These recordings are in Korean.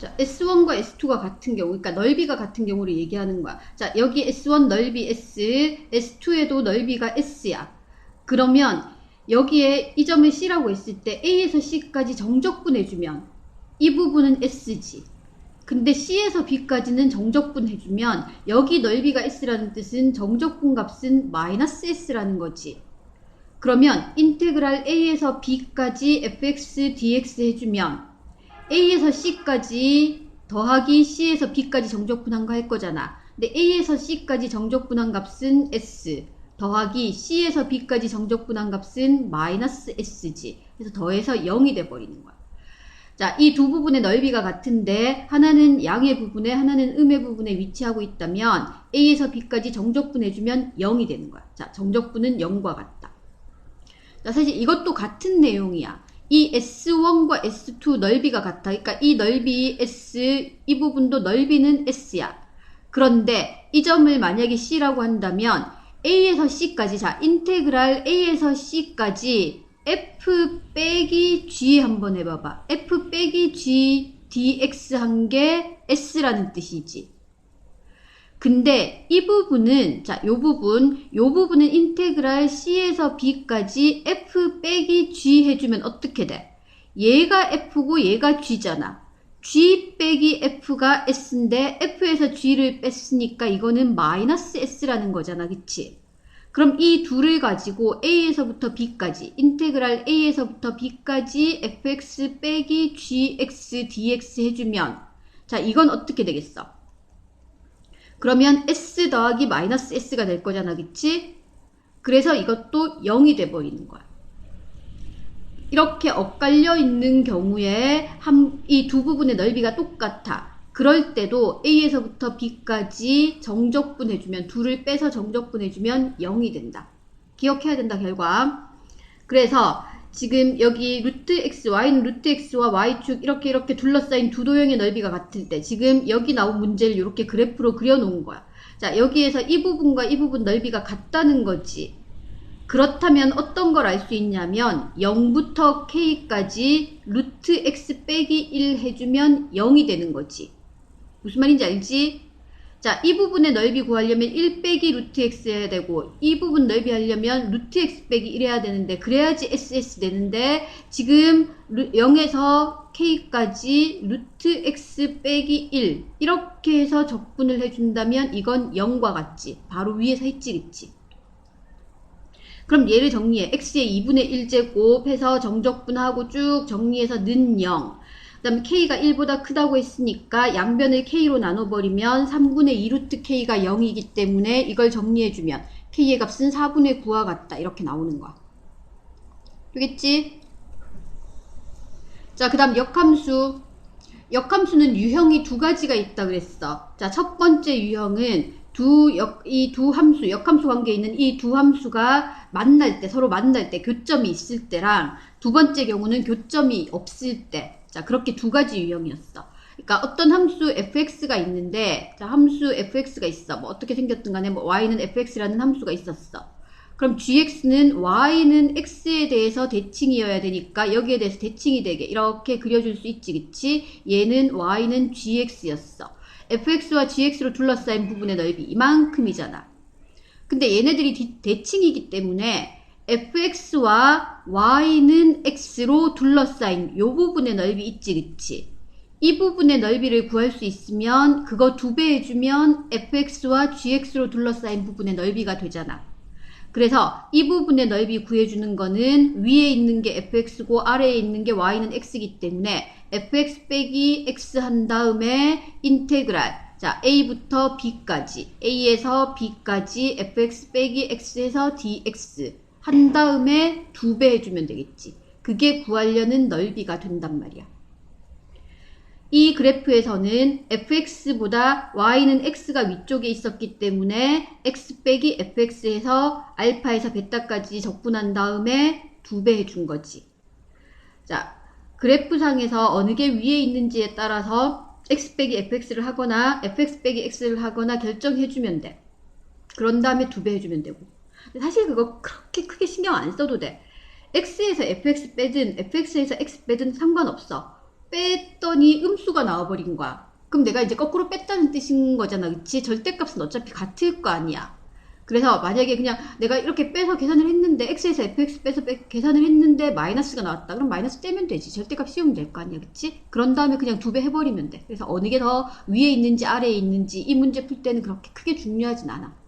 자, S1과 S2가 같은 경우, 그러니까 넓이가 같은 경우를 얘기하는 거야. 자, 여기 S1 넓이 S, S2에도 넓이가 S야. 그러면 여기에 이 점을 C라고 했을 때 A에서 C까지 정적분 해주면 이 부분은 S지. 근데 C에서 B까지는 정적분 해주면 여기 넓이가 S라는 뜻은 정적분 값은 마이너스 S라는 거지. 그러면 인테그랄 A에서 B까지 fx dx 해주면 A에서 C까지 더하기 C에서 B까지 정적분한 거 할 거잖아. 근데 A에서 C까지 정적분한 값은 S 더하기 C에서 B까지 정적분한 값은 마이너스 S지. 그래서 더해서 0이 돼버리는 거야. 자, 이 두 부분의 넓이가 같은데 하나는 양의 부분에 하나는 음의 부분에 위치하고 있다면 A에서 B까지 정적분해주면 0이 되는 거야. 자, 정적분은 0과 같다. 자, 사실 이것도 같은 내용이야. 이 S1과 S2 넓이가 같아. 그러니까 이 넓이 S, 이 부분도 넓이는 S야. 그런데 이 점을 만약에 C라고 한다면 A에서 C까지, 자, 인테그랄 A에서 C까지 F 빼기 G 한번 해봐봐. F 빼기 G dx 한 게 S라는 뜻이지. 근데 이 부분은 자, 요 부분, 요 부분은 인테그랄 C에서 B까지 F 빼기 G 해주면 어떻게 돼? 얘가 F고 얘가 G잖아. G 빼기 F가 S인데 F에서 G를 뺐으니까 이거는 마이너스 S라는 거잖아. 그치? 그럼 이 둘을 가지고 A에서부터 B까지 인테그랄 A에서부터 B까지 fx 빼기 gx dx 해주면 자 이건 어떻게 되겠어? 그러면 s 더하기 마이너스 s가 될 거잖아 그치? 그래서 이것도 0이 돼버리는 거야. 이렇게 엇갈려 있는 경우에 이 두 부분의 넓이가 똑같아. 그럴 때도 A에서부터 B까지 정적분 해주면 둘을 빼서 정적분 해주면 0이 된다. 기억해야 된다 결과. 그래서 지금 여기 루트 x, y는 루트 x와 y축 이렇게 이렇게 둘러싸인 두 도형의 넓이가 같을 때 지금 여기 나온 문제를 이렇게 그래프로 그려놓은 거야. 자 여기에서 이 부분과 이 부분 넓이가 같다는 거지. 그렇다면 어떤 걸 알 수 있냐면 0부터 k까지 루트 x 빼기 1 해주면 0이 되는 거지. 무슨 말인지 알지? 자, 이 부분의 넓이 구하려면 1 빼기 루트 x 해야 되고 이 부분 넓이 하려면 루트 x 빼기 1 해야 되는데 그래야지 ss 되는데 지금 0에서 k까지 루트 x 빼기 1 이렇게 해서 적분을 해준다면 이건 0과 같지. 바로 위에서 했지 그치? 그럼 얘를 정리해. x의 2분의 1제곱 해서 정적분하고 쭉 정리해서 는 0. 그 다음에 k가 1보다 크다고 했으니까 양변을 k로 나눠버리면 3분의 2루트 k가 0이기 때문에 이걸 정리해주면 k의 값은 4분의 9와 같다. 이렇게 나오는 거야. 되겠지? 자, 그 다음 역함수. 역함수는 유형이 두 가지가 있다 그랬어. 자, 첫 번째 유형은 두 역, 이 두 함수, 역함수 관계에 있는 이 두 함수가 만날 때, 서로 만날 때, 교점이 있을 때랑 두 번째 경우는 교점이 없을 때, 자, 그렇게 두 가지 유형이었어. 그러니까 어떤 함수 fx가 있는데, 자, 함수 fx가 있어. 뭐 어떻게 생겼든 간에 뭐 y는 fx라는 함수가 있었어. 그럼 gx는 y는 x에 대해서 대칭이어야 되니까 여기에 대해서 대칭이 되게 이렇게 그려줄 수 있지, 그치? 얘는 y는 gx였어. fx와 gx로 둘러싸인 부분의 넓이 이만큼이잖아. 근데 얘네들이 대칭이기 때문에 fx와 y는 x로 둘러싸인 요 부분의 넓이 있지 그치? 이 부분의 넓이를 구할 수 있으면 그거 두 배 해주면 fx와 gx로 둘러싸인 부분의 넓이가 되잖아. 그래서 이 부분의 넓이 구해주는 거는 위에 있는 게 fx고 아래에 있는 게 y는 x이기 때문에 fx 빼기 x 한 다음에 인테그랄 자 a부터 b까지 a에서 b까지 fx 빼기 x에서 dx 한 다음에 두 배 해주면 되겠지. 그게 구하려는 넓이가 된단 말이야. 이 그래프에서는 fx보다 y는 x가 위쪽에 있었기 때문에 x 빼기 fx에서 알파에서 베타까지 적분한 다음에 두 배 해준 거지. 자, 그래프상에서 어느 게 위에 있는지에 따라서 x 빼기 fx를 하거나 fx 빼기 x를 하거나 결정해주면 돼. 그런 다음에 두 배 해주면 되고. 사실 그거 그렇게 크게 신경 안 써도 돼. x에서 fx 빼든 fx에서 x 빼든 상관없어. 뺐더니 음수가 나와버린 거야. 그럼 내가 이제 거꾸로 뺐다는 뜻인 거잖아. 그치? 절대값은 어차피 같을 거 아니야. 그래서 만약에 그냥 내가 이렇게 빼서 계산을 했는데 x에서 fx 빼서 빼, 계산을 했는데 마이너스가 나왔다. 그럼 마이너스 떼면 되지. 절대값 씌우면 될 거 아니야. 그치? 그런 다음에 그냥 두 배 해버리면 돼. 그래서 어느 게 더 위에 있는지 아래에 있는지 이 문제 풀 때는 그렇게 크게 중요하진 않아.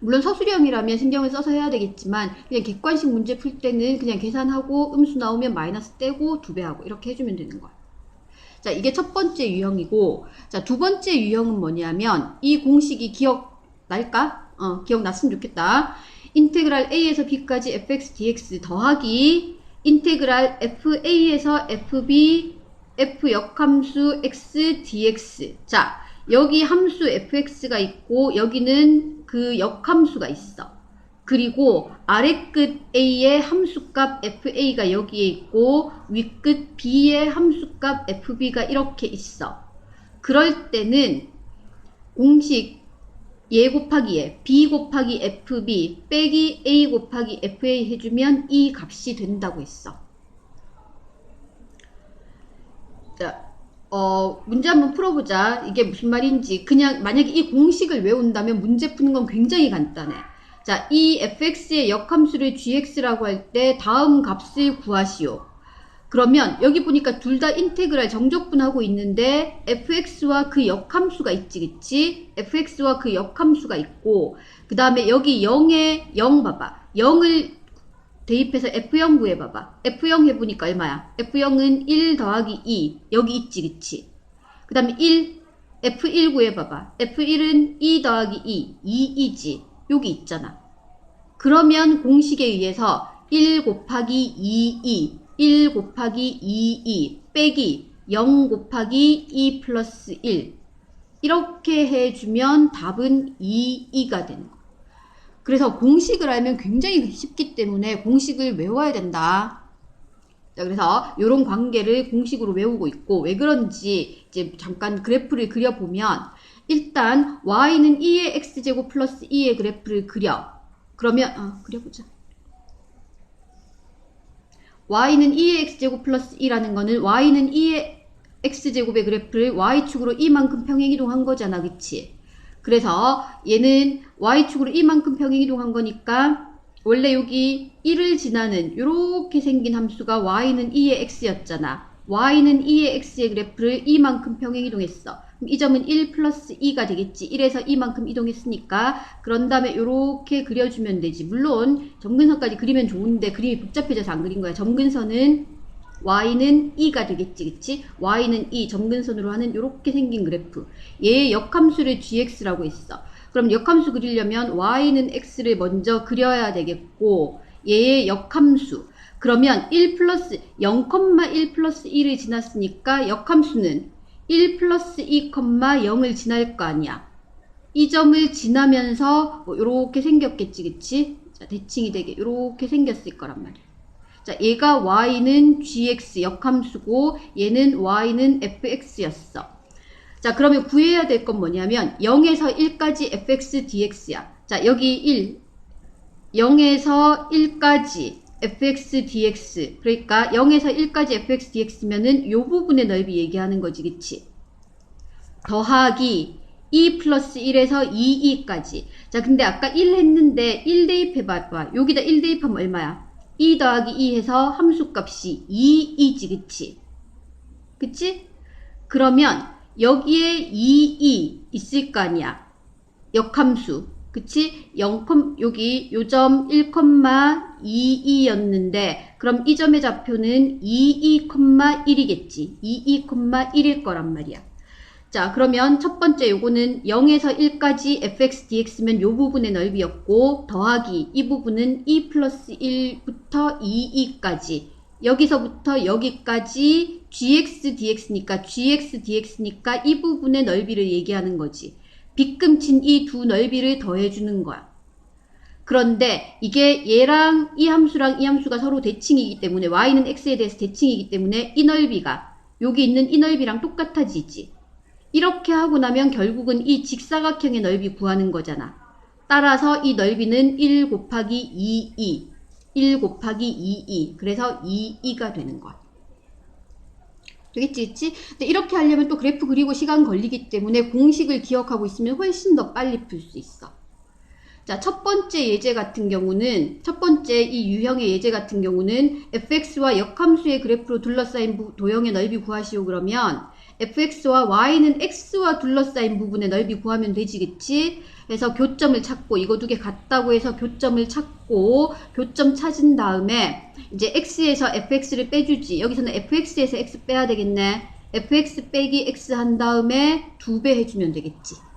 물론 서술형이라면 신경을 써서 해야 되겠지만 그냥 객관식 문제 풀 때는 그냥 계산하고 음수 나오면 마이너스 떼고 두 배 하고 이렇게 해주면 되는 거야. 자, 이게 첫 번째 유형이고, 자, 두 번째 유형은 뭐냐면, 이 공식이 기억 날까? 어, 기억났으면 좋겠다. 인테그랄 a에서 b까지 fx dx 더하기 인테그랄 fa에서 fb f 역함수 x dx. 자, 여기 함수 fx가 있고 여기는 그 역함수가 있어. 그리고 아래 끝 A의 함수값 FA가 여기에 있고 윗끝 B의 함수값 FB가 이렇게 있어. 그럴 때는 공식 예 곱하기 예, B 곱하기 FB 빼기 A 곱하기 FA 해주면 이 값이 된다고 했어. 자, 어, 문제 한번 풀어보자. 이게 무슨 말인지. 그냥 만약에 이 공식을 외운다면 문제 푸는 건 굉장히 간단해. 자, 이 fx의 역함수를 gx라고 할 때 다음 값을 구하시오. 그러면 여기 보니까 둘 다 인테그랄 정적분하고 있는데 fx와 그 역함수가 있지 그치? fx와 그 역함수가 있고 그 다음에 여기 0에 0 봐봐. 0을 대입해서 f0 구해봐봐. f0 해보니까 얼마야? f0은 1 더하기 2 여기 있지 그치? 그 다음에 1 f1 구해봐봐. f1은 2 더하기 2 2이지. 여기 있잖아. 그러면 공식에 의해서 1 곱하기 2, 2, 1 곱하기 2, 2 빼기 0 곱하기 2 플러스 1 이렇게 해주면 답은 2, 2가 되는 거. 그래서 공식을 알면 굉장히 쉽기 때문에 공식을 외워야 된다. 자, 그래서 이런 관계를 공식으로 외우고 있고 왜 그런지 이제 잠깐 그래프를 그려보면 일단 y는 2의 x제곱 플러스 2의 그래프를 그려. 그러면 어, 그려보자. y는 2의 x제곱 플러스 2라는 거는 y는 2의 x제곱의 그래프를 y축으로 이만큼 평행 이동한 거잖아. 그치? 그래서 얘는 y축으로 이만큼 평행 이동한 거니까 원래 여기 1을 지나는 이렇게 생긴 함수가 y는 2의 x였잖아. y는 2의 x의 그래프를 이만큼 평행 이동했어. 이 점은 1 플러스 2가 되겠지. 1에서 2만큼 이동했으니까 그런 다음에 이렇게 그려주면 되지. 물론 점근선까지 그리면 좋은데 그림이 복잡해져서 안 그린 거야. 점근선은 y는 2가 되겠지. 그치? y는 2 점근선으로 하는 이렇게 생긴 그래프. 얘의 역함수를 gx라고 했어. 그럼 역함수 그리려면 y는 x를 먼저 그려야 되겠고 얘의 역함수 그러면 1 플러스 0,1 플러스 1을 지났으니까 역함수는 1 플러스 2, 0을 지날 거 아니야. 이 점을 지나면서 뭐 이렇게 생겼겠지, 그치? 자, 대칭이 되게 이렇게 생겼을 거란 말이야. 자, 얘가 y는 gx 역함수고 얘는 y는 fx였어. 자, 그러면 구해야 될 건 뭐냐면 0에서 1까지 fx dx야. 자, 여기 1, 0에서 1까지 fx dx. 그러니까 0에서 1까지 fx dx면은 이 부분의 넓이 얘기하는 거지 그치? 더하기 2 플러스 1에서 2, 2까지. 자 근데 아까 1 했는데 1 대입해봐봐. 여기다 1 대입하면 얼마야 2 더하기 2 해서 함수값이 2, 2지 그치 그치 그러면 여기에 2, 2 있을 거 아니야 역함수 그치? 0, 여기 요점 1,22였는데 그럼 이 점의 좌표는 22,1이겠지. 22,1일 거란 말이야. 자 그러면 첫 번째 요거는 0에서 1까지 fx dx면 요 부분의 넓이였고 더하기 이 부분은 2 플러스 1부터 2, 2까지 여기서부터 여기까지 gx dx니까 gx dx니까 이 부분의 넓이를 얘기하는 거지. 빗금친 이 두 넓이를 더해주는 거야. 그런데 이게 얘랑 이 함수랑 이 함수가 서로 대칭이기 때문에 y는 x에 대해서 대칭이기 때문에 이 넓이가 여기 있는 이 넓이랑 똑같아지지. 이렇게 하고 나면 결국은 이 직사각형의 넓이 구하는 거잖아. 따라서 이 넓이는 1 곱하기 2, 2. 1 곱하기 2, 2. 그래서 2, 2가 되는 거야. 되겠지, 그치? 근데 이렇게 하려면 또 그래프 그리고 시간 걸리기 때문에 공식을 기억하고 있으면 훨씬 더 빨리 풀 수 있어. 자, 첫 번째 예제 같은 경우는, 첫 번째 이 유형의 예제 같은 경우는 fx와 역함수의 그래프로 둘러싸인 부- 도형의 넓이 구하시오 그러면 fx와 y는 x와 둘러싸인 부분의 넓이 구하면 되지, 그치? 그래서 교점을 찾고, 이거 두 개 같다고 해서 교점을 찾고, 교점 찾은 다음에, 이제 x에서 fx를 빼주지. 여기서는 fx에서 x 빼야 되겠네. fx 빼기 x 한 다음에 두 배 해주면 되겠지.